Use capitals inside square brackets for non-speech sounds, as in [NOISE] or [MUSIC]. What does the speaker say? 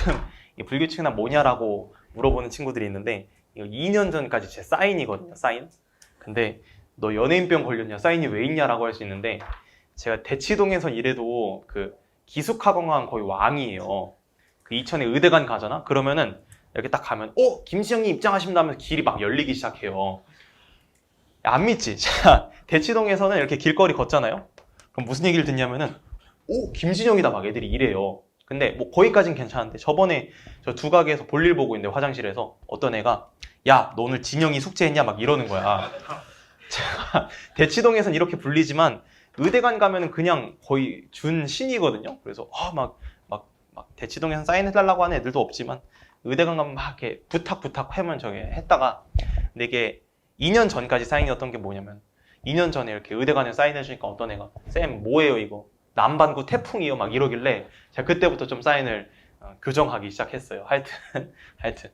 가끔 [LAUGHS] 이 불규칙은 뭐냐라고 물어보는 친구들이 있는데 이거 2년 전까지 제 사인이거든요. 사인. 근데 너 연예인병 걸렸냐? 사인이 왜 있냐라고 할 수 있는데 제가 대치동에서 일해도 그 기숙학원관 거의 왕이에요. 그 이천에 의대관 가잖아? 그러면은 이렇게 딱 가면 어? 김시영님 입장하십니다 하면서 길이 막 열리기 시작해요. 안 믿지? [LAUGHS] 제가 대치동에서는 이렇게 길거리 걷잖아요? 그럼 무슨 얘기를 듣냐면은 오 김진영이다 막 애들이 이래요. 근데 뭐 거기까진 괜찮은데 저번에 저 두 가게에서 볼일 보고 있는데 화장실에서 어떤 애가 야 너 오늘 진영이 숙제했냐 막 이러는 거야. [LAUGHS] 제가 대치동에선 이렇게 불리지만 의대관 가면은 그냥 거의 준 신이거든요. 그래서 아막막막 대치동에서 사인해달라고 하는 애들도 없지만 의대관 가면 막 이렇게 부탁 부탁 하면 저게 했다가 이게 2년 전까지 사인이었던 게 뭐냐면 2년 전에 이렇게 의대관에 사인해주니까 어떤 애가 쌤 뭐예요 이거 남반구 태풍이요 막 이러길래 제가 그때부터 좀 사인을 어, 교정하기 시작했어요. 하여튼 [LAUGHS] 하여튼